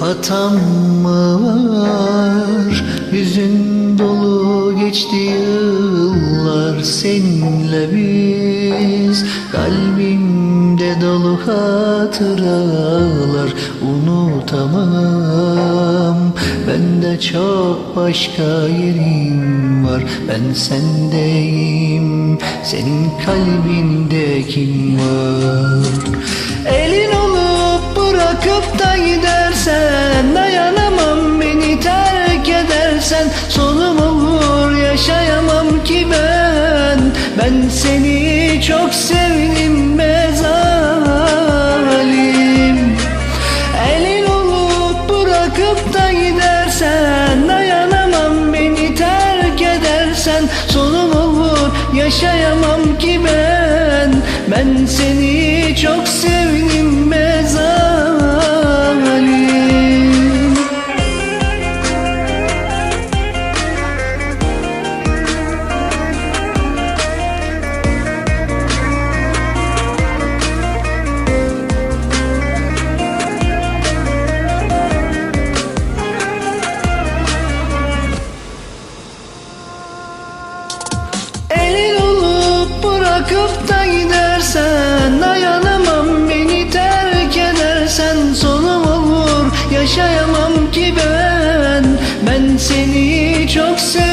Hatam mı var? Hüzün dolu geçti yıllar Seninle biz. Kalbimde dolu hatıralar Unutamam. Ben de çok başka yerim var. Ben sendeyim. Senin kalbinde kim var çok sevdim be Elin olup bırakıp da gidersen Dayanamam beni terk edersen. Sonum olur yaşayamam ki ben. Ben seni çok sevdim Bırakıp gidersen Dayanamam beni terk edersen Sonum olur yaşayamam ki ben. Ben seni çok seviyorum